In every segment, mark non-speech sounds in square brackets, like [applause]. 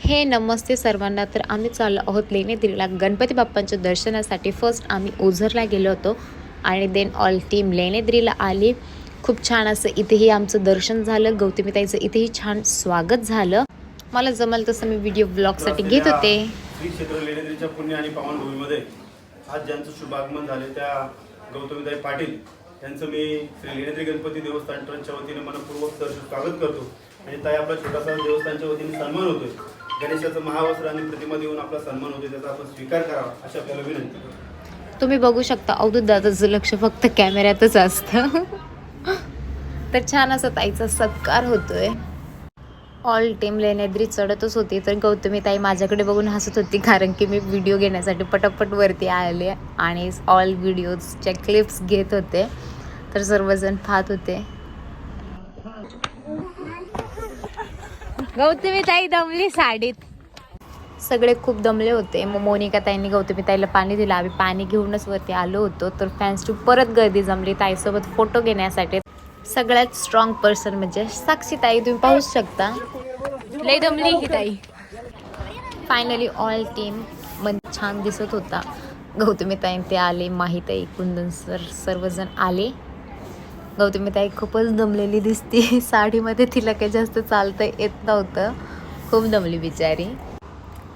हे नमस्ते सर्वांना. तर आम्ही चाललो आहोत लेणे दिलेला गणपती बाप्पांच्या दर्शनासाठी. फर्स्ट आम्ही ओझरला गेलो होतो आणि देन ऑल टीम लेणेद्रीला आली. खूप छान असं इथेही आमचं दर्शन झालं. गौतमीताईचं इथेही छान स्वागत झालं. मला जमल तसं मी व्हिडिओ ब्लॉगसाठी घेत होते. श्री क्षेत्र लेनेद्रीच्या पुण्य आणि पावनभूमीमध्ये आज ज्यांचं शुभागमन झाले त्या गौतमीताई पाटील यांचं मी श्री लेनेद्री गणपती देवस्थान ट्रस्टच्या वतीने मनपूर्वक सहर्ष स्वागत करतो. आणि ताई आपला छोटासा देवस्थानच्या वतीने सन्मान होतोय. गणेशाचं महावस्त्र आणि प्रतिमा देऊन आपला सन्मान होतोय त्याचा आपण स्वीकार करावा अशी आपल्याला विनंती. तुम्ही बघू शकता अवधूत दादाचं लक्ष फक्त कॅमेऱ्यातच असतं. तर छान असा ताईचा सत्कार होतोय. ऑल टीम लेण्याद्री चढतच होती तर गौतमी ताई माझ्याकडे बघून हसत होती कारण की मी व्हिडिओ घेण्यासाठी पटापट वरती आले आणि ऑल व्हिडिओजच्या क्लिप्स घेत होते. तर सर्वजण पाहत होते. गौतमी ताई दमली साडीत. सगळे खूप दमले होते. मग मोनिका ताईंनी गौतमी ताईला पाणी दिलं. आम्ही पाणी घेऊनच वरती आलो होतो. तर फॅन्सची परत गर्दी जमली ताईसोबत फोटो घेण्यासाठी. सगळ्यात स्ट्रॉंग पर्सन म्हणजे साक्षी ताई. तुम्ही पाहू शकता. लय दमली ही ताई. फायनली ऑल टीममध्ये छान दिसत होता. गौतमी ताई ते आले. माहीताई कुंदन सर सर्वजण आले. गौतमी ताई खूपच दमलेली दिसते. [laughs] साडीमध्ये तिला काही जास्त चालता येत नव्हतं. खूप दमली बिचारी.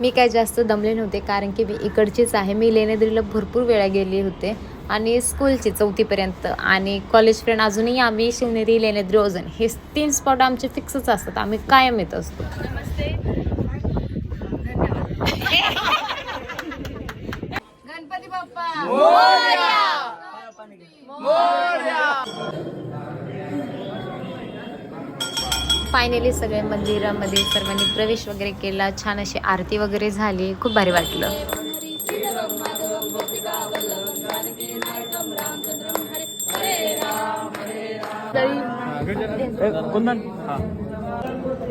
मी काय जास्त दमले नव्हते कारण की मी इकडचीच आहे. मी लेण्याद्रीला भरपूर वेळा गेले होते आणि स्कूलची चौथीपर्यंत आणि कॉलेज फ्रेंड अजूनही आम्ही शिवनेरी लेण्याद्री ओझन हे तीन स्पॉट आमचे फिक्सच असतात. आम्ही कायम येत असतो. [laughs] [laughs] गणपती बाप्पा. फायनली सगळे मंदिरामध्ये सर्वांनी प्रवेश वगैरे केला. छान अशी आरती वगैरे झाली. खूप भारी वाटलं.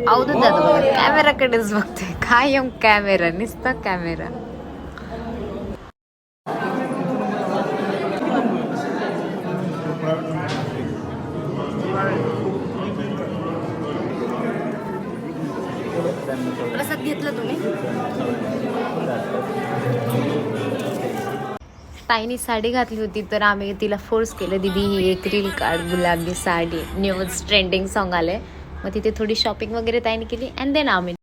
अवधूत दादा बघा. कॅमेराकडेच बघतोय. कायम कॅमेरा नुसता कॅमेरा प्रसाद घेतला तुम्ही? ताईने साडी घातली होती तर आम्ही तिला फोर्स केलं दीदी ही एक रील काढ गुलाबी साडी. न्यूज ट्रेंडिंग सॉन्ग आले मग तिथे थोडी शॉपिंग वगैरे ताईने केली अँड देन आम्ही